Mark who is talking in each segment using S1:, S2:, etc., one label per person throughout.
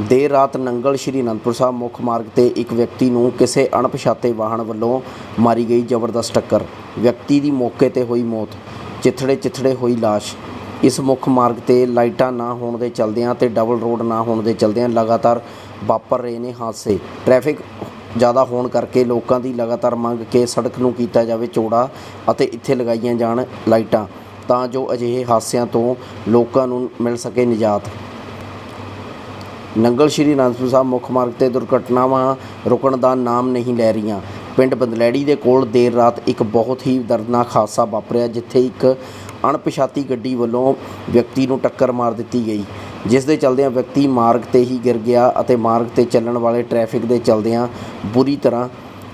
S1: ਦੇਰ ਰਾਤ ਨੰਗਲ ਸ਼੍ਰੀ ਅਨੰਦਪੁਰ ਸਾਹਿਬ ਮੁੱਖ ਮਾਰਗ ਤੇ ਇੱਕ ਵਿਅਕਤੀ ਨੂੰ ਕਿਸੇ ਅਣਪਛਾਤੇ ਵਾਹਨ ਵੱਲੋਂ ਮਾਰੀ ਗਈ ਜ਼ਬਰਦਸਤ ਟੱਕਰ। ਵਿਅਕਤੀ ਦੀ ਮੌਕੇ ਤੇ ਹੋਈ ਮੌਤ। ਚਿੱਥੜੇ ਚਿੱਥੜੇ ਹੋਈ ਲਾਸ਼। ਇਸ ਮੁੱਖ ਮਾਰਗ ਤੇ ਲਾਈਟਾਂ ਨਾ ਹੋਣ ਦੇ ਚਲਦਿਆਂ ਤੇ ਡਬਲ ਰੋਡ ਨਾ ਹੋਣ ਦੇ ਚਲਦਿਆਂ ਲਗਾਤਾਰ ਵਾਪਰ ਰਹੇ ਨੇ ਹਾਦਸੇ। ਟ੍ਰੈਫਿਕ ਜ਼ਿਆਦਾ ਹੋਣ ਕਰਕੇ ਲੋਕਾਂ ਦੀ ਲਗਾਤਾਰ ਮੰਗ ਕੇ ਸੜਕ ਨੂੰ ਕੀਤਾ ਜਾਵੇ ਚੌੜਾ ਅਤੇ ਇੱਥੇ ਲਗਾਈਆਂ ਜਾਣ ਲਾਈਟਾਂ ਤਾਂ ਜੋ ਅਜਿਹੇ ਹਾਦਸਿਆਂ ਤੋਂ ਲੋਕਾਂ ਨੂੰ ਮਿਲ ਸਕੇ ਨਿਜਾਤ। ਨੰਗਲ ਸ਼੍ਰੀ ਅਨੰਦਪੁਰ ਸਾਹਿਬ ਮੁੱਖ ਮਾਰਗ ਤੇ ਦੁਰਘਟਨਾਵਾਂ ਰੁਕਣ ਦਾ ਨਾਮ ਨਹੀਂ ਲੈ ਰਹੀਆਂ। ਪਿੰਡ ਬੰਦਲੈੜੀ ਦੇ ਕੋਲ ਦੇਰ ਰਾਤ ਇੱਕ ਬਹੁਤ ਹੀ ਦਰਦਨਾਕ ਹਾਦਸਾ ਵਾਪਰਿਆ, ਜਿੱਥੇ ਇੱਕ ਅਣਪਛਾਤੀ ਗੱਡੀ ਵੱਲੋਂ ਵਿਅਕਤੀ ਨੂੰ ਟੱਕਰ ਮਾਰ ਦਿੱਤੀ ਗਈ, ਜਿਸ ਦੇ ਚਲਦਿਆਂ ਵਿਅਕਤੀ ਮਾਰਗ ਤੇ ਹੀ ਗਿਰ ਗਿਆ ਅਤੇ ਮਾਰਗ ਤੇ ਚੱਲਣ ਵਾਲੇ ਟ੍ਰੈਫਿਕ ਦੇ ਚਲਦਿਆਂ ਬੁਰੀ ਤਰ੍ਹਾਂ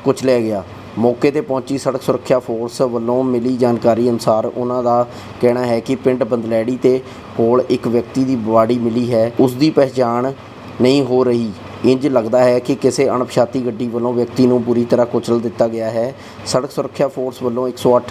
S1: ਕੁਚਲਿਆ ਗਿਆ। ਮੌਕੇ ਤੇ ਪਹੁੰਚੀ ਸੜਕ ਸੁਰੱਖਿਆ ਫੋਰਸ ਵੱਲੋਂ ਮਿਲੀ ਜਾਣਕਾਰੀ ਅਨੁਸਾਰ ਉਹਨਾਂ ਦਾ ਕਹਿਣਾ ਹੈ ਕਿ ਪਿੰਡ ਬੰਦਲੈੜੀ ਤੇ ਕੋਲ ਇੱਕ ਵਿਅਕਤੀ ਦੀ ਬਾਡੀ ਮਿਲੀ ਹੈ। ਉਸ ਦੀ ਪਹਿਚਾਣ ਨਹੀਂ ਹੋ ਰਹੀ। ਇੰਜ ਲੱਗਦਾ ਹੈ ਕਿ ਕਿਸੇ ਅਣਪਛਾਤੀ ਗੱਡੀ ਵੱਲੋਂ ਵਿਅਕਤੀ ਨੂੰ ਬੁਰੀ ਤਰ੍ਹਾਂ ਕੁਚਲ ਦਿੱਤਾ ਗਿਆ ਹੈ। ਸੜਕ ਸੁਰੱਖਿਆ ਫੋਰਸ ਵੱਲੋਂ 108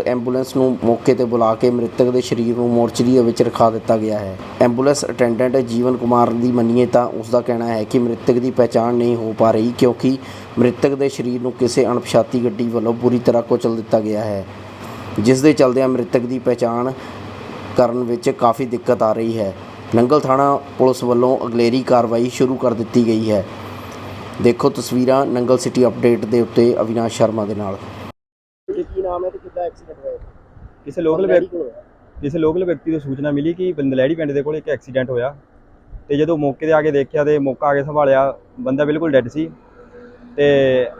S1: ਐਂਬੂਲੈਂਸ ਨੂੰ ਮੌਕੇ ਤੇ ਬੁਲਾ ਕੇ ਮ੍ਰਿਤਕ ਦੇ ਸਰੀਰ ਨੂੰ ਮੋਰਚਰੀ ਵਿੱਚ ਰਖਾ ਦਿੱਤਾ ਗਿਆ ਹੈ। ਐਂਬੂਲੈਂਸ ਅਟੈਂਡੈਂਟ ਜੀਵਨ ਕੁਮਾਰ ਦੀ ਮੰਨੀਏ ਤਾਂ ਉਸ ਦਾ ਕਹਿਣਾ ਹੈ ਕਿ ਮ੍ਰਿਤਕ ਦੀ ਪਛਾਣ ਨਹੀਂ ਹੋ ਪਾ ਰਹੀ ਕਿਉਂਕਿ ਮ੍ਰਿਤਕ ਦੇ ਸਰੀਰ ਨੂੰ ਕਿਸੇ ਅਣਪਛਾਤੀ ਗੱਡੀ ਵੱਲੋਂ ਬੁਰੀ ਤਰ੍ਹਾਂ ਕੁਚਲ ਦਿੱਤਾ ਗਿਆ ਹੈ। ਜਿਸ ਦੇ ਚਲਦਿਆਂ ਮ੍ਰਿਤਕ ਦੀ ਪਛਾਣ ਕਰਨ ਵਿੱਚ ਕਾਫੀ ਦਿੱਕਤ ਆ ਰਹੀ ਹੈ। ਨੰਗਲ ਥਾਣਾ ਪੁਲਿਸ ਵੱਲੋਂ ਅਗਲੇਰੀ ਕਾਰਵਾਈ ਸ਼ੁਰੂ ਕਰ ਦਿੱਤੀ ਗਈ ਹੈ। ਦੇਖੋ ਤਸਵੀਰਾਂ ਨੰਗਲ ਸਿਟੀ ਅਪਡੇਟ ਦੇ ਉੱਤੇ ਅਵਿਨਾਸ਼ ਸ਼ਰਮਾ ਦੇ ਨਾਲ।
S2: ਨਾਮ ਹੈ ਤੇ ਕਿੱਦਾਂ ਐਕਸੀਡੈਂਟ ਹੋਇਆ
S3: ਕਿਸੇ ਲੋਕਲ ਵਿਅਕਤੀ ਕਿਸੇ ਲੋਕਲ ਵਿਅਕਤੀ ਤੋਂ ਸੂਚਨਾ ਮਿਲੀ ਕਿ ਬੰਦਲੈੜੀ ਪਿੰਡ ਦੇ ਕੋਲ ਇੱਕ ਐਕਸੀਡੈਂਟ ਹੋਇਆ ਤੇ ਜਦੋਂ ਮੌਕੇ ਤੇ ਆ ਕੇ ਦੇਖਿਆ ਤੇ ਮੌਕਾ ਆ ਕੇ ਸੰਭਾਲਿਆ ਬੰਦਾ ਬਿਲਕੁਲ ਡੈੱਡ ਸੀ ਤੇ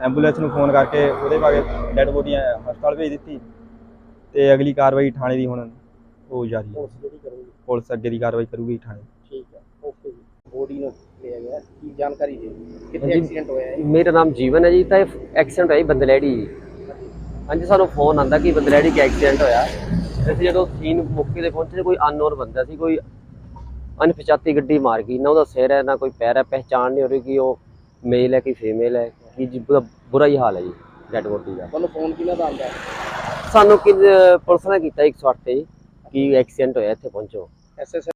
S3: ਐਂਬੂਲੈਂਸ ਨੂੰ ਫੋਨ ਕਰਕੇ ਉਹਦੇ ਬਾਰੇ ਡੈੱਡ ਬੋਡੀ ਹਸਪਤਾਲ ਭੇਜ ਦਿੱਤੀ ਤੇ ਅਗਲੀ ਕਾਰਵਾਈ ਥਾਣੇ ਦੀ ਹੁਣ ਹੋ ਜਾਰੀ ਹੈ।
S2: ਪੁਲਿਸ
S3: ਅੱਗੇ ਦੀ ਕਾਰਵਾਈ ਕਰੂਗੀ ਥਾਣੇ।
S2: ਠੀਕ ਹੈ ਓਕੇ ਜੀ। ਬੋਡੀ ਨੂੰ ਲਿਆ ਗਿਆ। ਕੀ ਜਾਣਕਾਰੀ ਦਿਓ ਕਿੱਥੇ। ਐਕਸੀਡੈਂਟ ਹੋਇਆ ਹੈ
S4: ਮੇਰਾ ਨਾਮ ਜੀਵਨ ਹੈ ਜੀ ਤਾਂ ਐਕਸੀਡੈਂਟ ਹੋਇਆ ਜੀ ਬੰਦਲੈੜੀ ਜੀ ਹਾਂਜੀ ਸਾਨੂੰ ਫੋਨ ਆਂਦਾ ਕਿ ਬੰਦਲੈੜੀ 'ਚ ਐਕਸੀਡੈਂਟ ਹੋਇਆ। ਅਸੀਂ ਜਦੋਂ ਸੀਨ ਮੌਕੇ ਤੇ ਪਹੁੰਚੇ ਕੋਈ ਅਨਨੋਨ ਬੰਦਾ ਸੀ ਕੋਈ ਅਣਪਛਾਤੀ ਗੱਡੀ ਮਾਰ ਗਈ ਨਾ ਉਹਦਾ ਸਿਰ ਹੈ ਨਾ ਕੋਈ ਪੈਰ ਹੈ ਪਹਿਚਾਣ ਨਹੀਂ ਹੋ ਰਹੀ ਕਿ ਉਹ ਮੇਲ ਹੈ ਕਿ ਫੀਮੇਲ ਹੈ ਕਿ ਜੀ ਬੁਰਾ- ਬੁਰਾ ਹੀ ਹਾਲ ਹੈ ਜੀ ਡੈਡ ਬੋਡੀ ਦਾ।
S2: ਤੁਹਾਨੂੰ ਫੋਨ ਕਿਹਨਾਂ ਦਾ ਆਉਂਦਾ?
S4: ਸਾਨੂੰ ਕਿ ਪੁਲਿਸ ਨੇ ਕੀਤਾ 108 ਤੇ ਜੀ ਕਿ ਐਕਸੀਡੈਂਟ ਹੋਇਆ ਇੱਥੇ ਪਹੁੰਚੋ।
S2: ਐਸਐਸ